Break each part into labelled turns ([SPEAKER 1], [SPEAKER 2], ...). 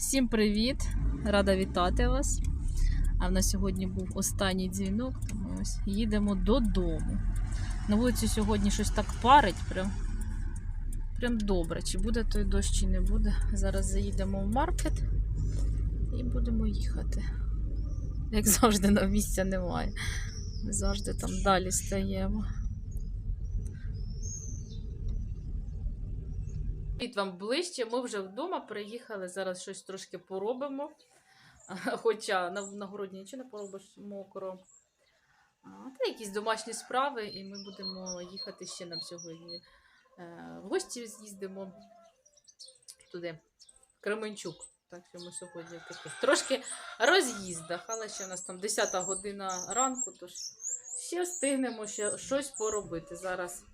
[SPEAKER 1] Всім привіт! Рада вітати вас. А в нас сьогодні був останній дзвінок, тому ось їдемо додому. На вулиці сьогодні щось так парить, прям, прям добре. Чи буде той дощ, чи не буде. Зараз заїдемо в маркет і будемо їхати. Як завжди, на місця немає. Завжди там далі стаємо. Від вам ближче, ми вже вдома приїхали, зараз щось трошки поробимо. Хоча на, на городі нічого не поробиш мокро. Та якісь домашні справи, і ми будемо їхати ще нам сьогодні. Е, В гості з'їздимо туди, в Кременчук. Так що ми сьогодні в трошки роз'їздах, але ще у нас там 10 година ранку, тож ще встигнемо ще щось поробити. Зараз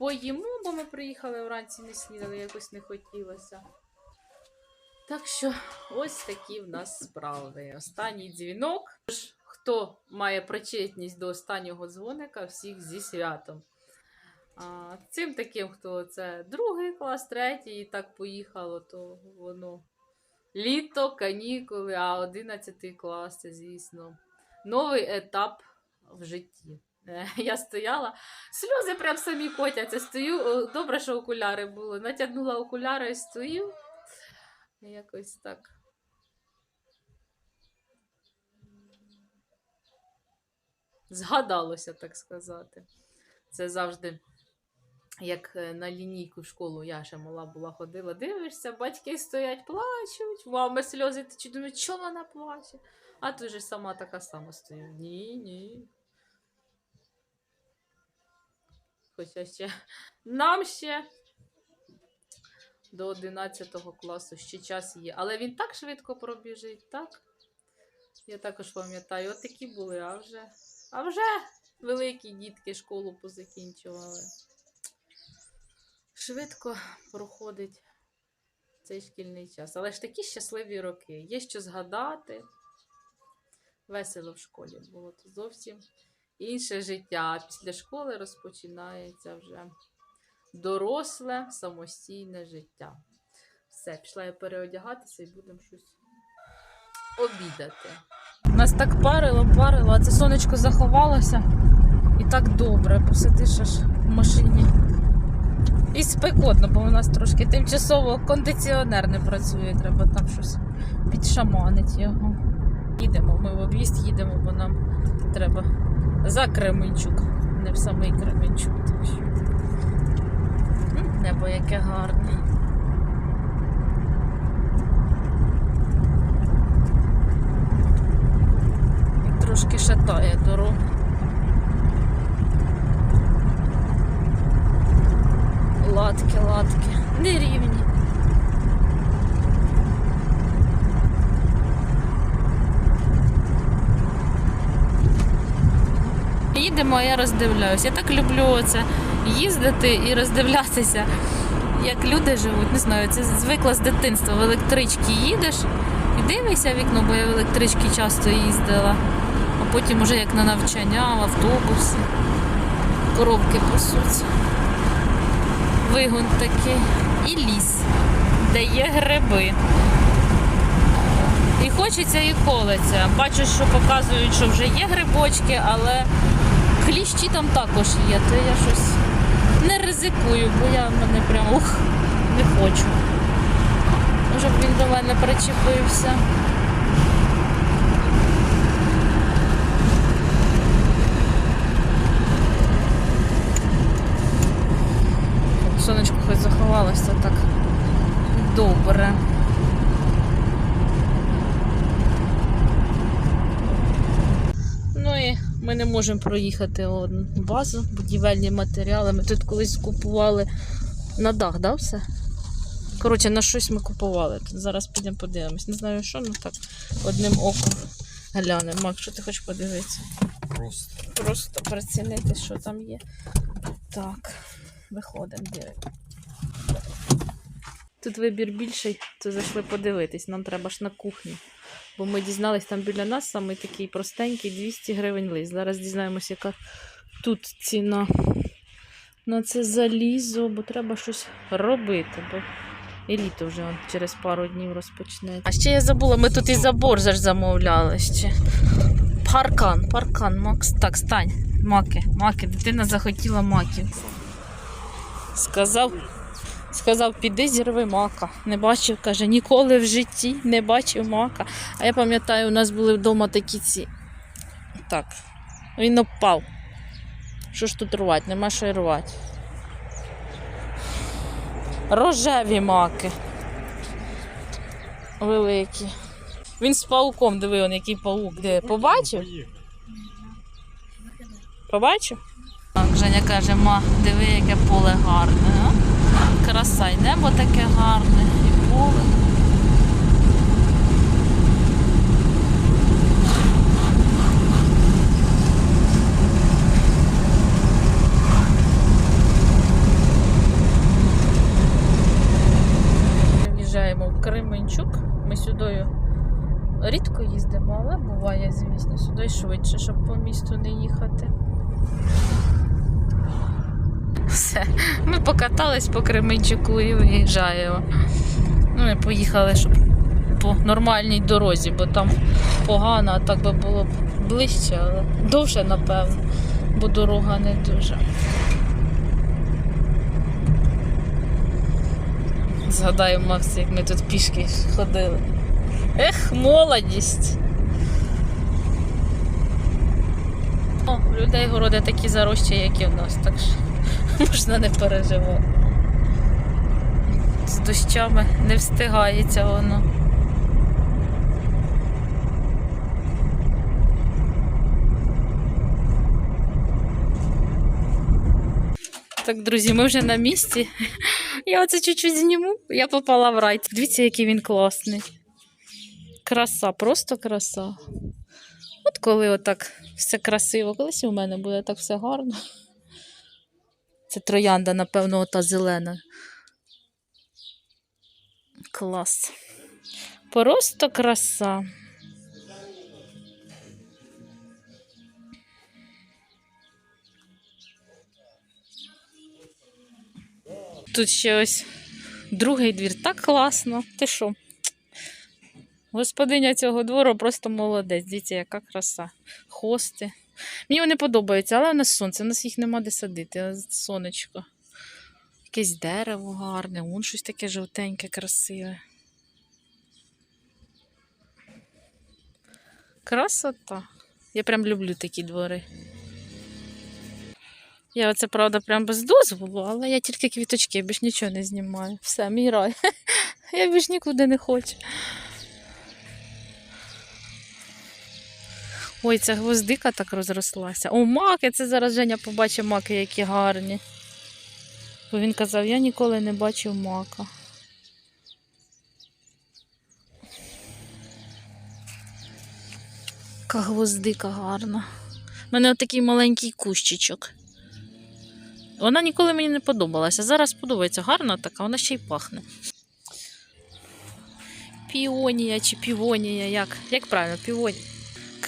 [SPEAKER 1] поїмо, бо ми приїхали вранці, не снідали, якось не хотілося. Так що ось такі в нас справи. Останній дзвінок. Тож, Хто має причетність до останнього дзвоника, всіх зі святом. А, цим таким, хто це другий клас, третій, і так поїхало, то воно літо, канікули, а 11 клас це, звісно, новий етап в житті. Я стояла, сльози прям самі котяться. Стою. Добре, що окуляри були. Натягнула окуляри і стою. Якось так. Згадалося, так сказати. Це завжди, як е, на лінійку в школу, я ще мала була ходила, дивишся, батьки стоять, плачуть, мами сльози течуть, думаю, чого вона плаче? А ти ж сама така сама стою. Ні, ні. Хоча ще нам ще до 11 класу ще час є. Але він так швидко пробіжить, так? Я також пам'ятаю, от такі були, а вже. А вже великі дітки школу позакінчували. Швидко проходить цей шкільний час. Але ж такі щасливі роки. Є що згадати. Весело в школі було зовсім інше життя. Після школи розпочинається вже доросле, самостійне життя. Все, пішла я переодягатися і будемо щось обідати. Нас так парило, парило, а це сонечко заховалося. І так добре, посидиш аж в машині. І спекотно, бо у нас трошки тимчасово кондиціонер не працює, треба там щось підшаманити його. Їдемо, ми в об'їзд їдемо, бо нам треба за Кременчук, не в самий Кременчук. Так. Небо яке гарне. І Трошки шатає дорогу. Латки, латки. Нерівні. Їдемо, а я роздивляюсь. Я так люблю це їздити і роздивлятися, як люди живуть. Не знаю, це звикла з дитинства. В електричці їдеш і дивишся вікно, бо я в електричці часто їздила. А потім уже як на навчання, в автобусі. Коробки пасуться. Вигон такий. І ліс, де є гриби. І хочеться, і колеться. Бачу, що показують, що вже є грибочки, але кліщі там також є, то я щось не ризикую, бо я мене прям ух, не хочу. Може б він до мене причепився. Сонечко хоч заховалося так добре. Ну і ми не можемо проїхати одну базу, будівельні матеріали. Ми тут колись купували на дах, да, все? Коротше, на щось ми купували. Тут зараз підемо подивимось. Не знаю, що, ну так, одним оком глянемо. Мак, що ти хочеш подивитися?
[SPEAKER 2] Просто.
[SPEAKER 1] Просто прицінити, що там є. Так, виходимо, дивимося. Тут вибір більший, то зайшли подивитись. Нам треба ж на кухню. Бо ми дізнались там біля нас самий такий простенький 200 гривень лист. Зараз дізнаємося, яка тут ціна на це залізо, бо треба щось робити. Бо І літо вже он, через пару днів розпочнеться. А ще я забула, ми тут і забор ж замовляли ще. Паркан, паркан, Макс. Так, стань. Маки, маки, дитина захотіла маків. Сказав, сказав, піди зірви мака. Не бачив, каже, ніколи в житті не бачив мака. А я пам'ятаю, у нас були вдома такі ці. Так, він опав. Що ж тут рвати? Нема що й рвати. Рожеві маки. Великі. Він з пауком, диви, он який паук. Де? Побачив? Побачив? Так, Женя каже, ма, диви, яке поле гарне. Краса, і небо таке гарне, і поле. В'їжджаємо в Кременчук. Ми сюди рідко їздимо, але буває, звісно, сюди швидше, щоб по місту не їхати. Все, ми покатались по Кременчуку і виїжджаємо. Ну, і поїхали, щоб по нормальній дорозі, бо там погано, а так би було ближче, але довше, напевно, бо дорога не дуже. Згадаю, Макс, як ми тут пішки ходили. Ех, молодість! О, людей городи такі зарощі, як і в нас, так що можна не переживати. З дощами не встигається воно. Так, друзі, ми вже на місці. Я оце чуть-чуть зніму, я попала в рай. Дивіться, який він класний. Краса, просто краса. От коли отак все красиво, колись у мене буде так все гарно. Це троянда, напевно, ота зелена. Клас. Просто краса. Тут ще ось другий двір. Так класно. Ти що? Господиня цього двору просто молодець. Дивіться, яка краса. Хости. Мені вони подобаються, але у нас сонце, у нас їх нема де садити, сонечко. Якесь дерево гарне, вон щось таке жовтеньке, красиве. Красота. Я прям люблю такі двори. Я оце, правда, прям без дозволу, але я тільки квіточки, я більш нічого не знімаю. Все, мій рай. Я більш нікуди не хочу. Ой, ця гвоздика так розрослася. О, маки! Це зараз Женя побачить маки, які гарні. Бо він казав, я ніколи не бачив мака. Яка гвоздика гарна. У мене отакий маленький кущичок. Вона ніколи мені не подобалася. Зараз подобається гарна така, вона ще й пахне. Піонія чи півонія, як? Як правильно, півонія.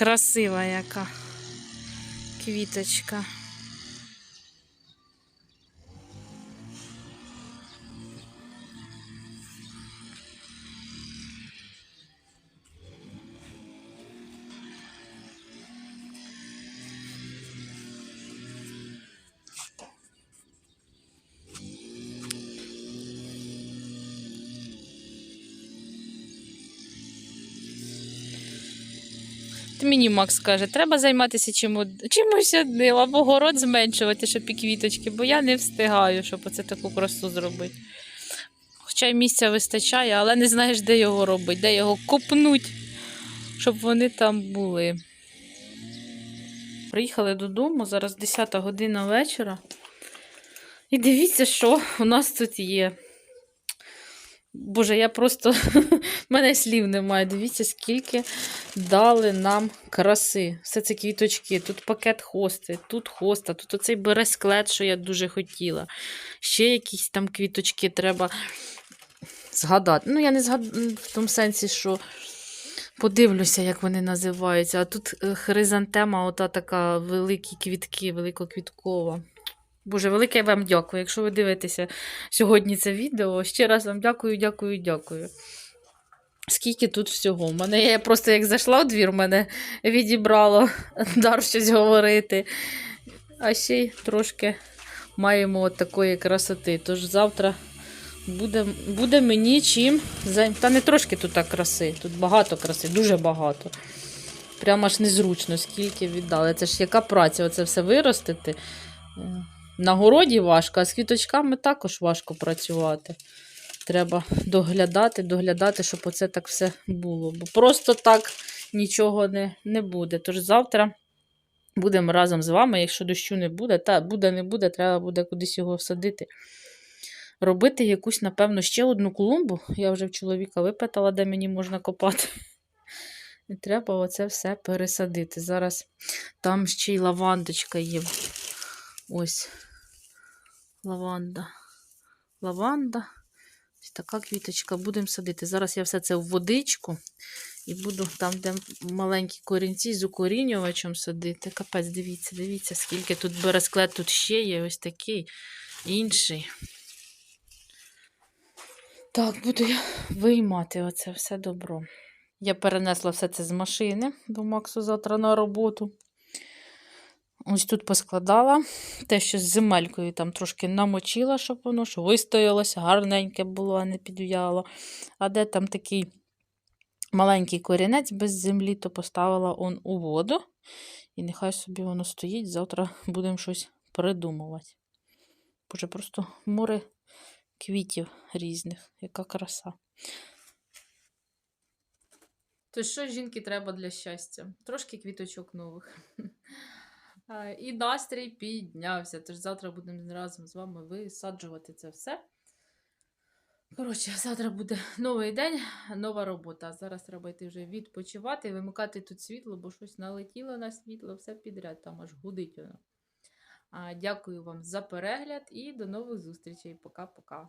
[SPEAKER 1] Красива яка квіточка. Мені Макс каже, треба займатися чим, чимось одним, або город зменшувати, щоб і квіточки, бо я не встигаю, щоб оце таку красу зробити. Хоча й місця вистачає, але не знаєш, де його робити, де його копнуть, щоб вони там були. Приїхали додому, зараз 10 година вечора. І дивіться, що у нас тут є. Боже, я просто. мене слів немає. Дивіться, скільки дали нам краси. Все це квіточки. Тут пакет хости, тут хоста, тут оцей бересклет, що я дуже хотіла. Ще якісь там квіточки треба згадати. Ну, я не згадаю в тому сенсі, що подивлюся, як вони називаються. А тут е, хризантема, ота така великі квітки, великоквіткова. Боже, велике вам дякую. Якщо ви дивитеся сьогодні це відео, ще раз вам дякую, дякую, дякую. Скільки тут всього? У мене я просто як зайшла в двір, мене відібрало дар щось говорити. А ще й трошки маємо от такої красоти. Тож завтра буде, буде мені чим. Та не трошки тут так краси, тут багато краси, дуже багато. Прямо аж незручно, скільки віддали. Це ж яка праця, оце все виростити. На городі важко, а з квіточками також важко працювати. Треба доглядати, доглядати, щоб оце так все було. Бо просто так нічого не, не буде. Тож завтра будемо разом з вами, якщо дощу не буде, та буде, не буде, треба буде кудись його садити. Робити якусь, напевно, ще одну клумбу. Я вже в чоловіка випитала, де мені можна копати. І треба оце все пересадити. Зараз там ще й лавандочка є. Ось лаванда. Лаванда. Ось така квіточка. Будемо садити. Зараз я все це в водичку і буду там, де маленькі корінці з укорінювачем садити. Капець, дивіться, дивіться, скільки тут бересклет, тут ще є ось такий інший. Так, буду я виймати оце все добро. Я перенесла все це з машини до Максу завтра на роботу. Ось тут поскладала. Те, що з земелькою там трошки намочила, щоб воно що вистоялося, гарненьке було, а не підв'яло. А де там такий маленький корінець без землі, то поставила он у воду. І нехай собі воно стоїть. Завтра будемо щось придумувати. Боже, просто море квітів різних. Яка краса. То що жінки треба для щастя? Трошки квіточок нових. А, І настрій піднявся. Тож завтра будемо разом з вами висаджувати це все. Коротше, завтра буде новий день, нова робота. Зараз треба йти вже відпочивати, вимикати тут світло, бо щось налетіло на світло, все підряд, там аж гудить воно. Дякую вам за перегляд і до нових зустрічей. Пока-пока.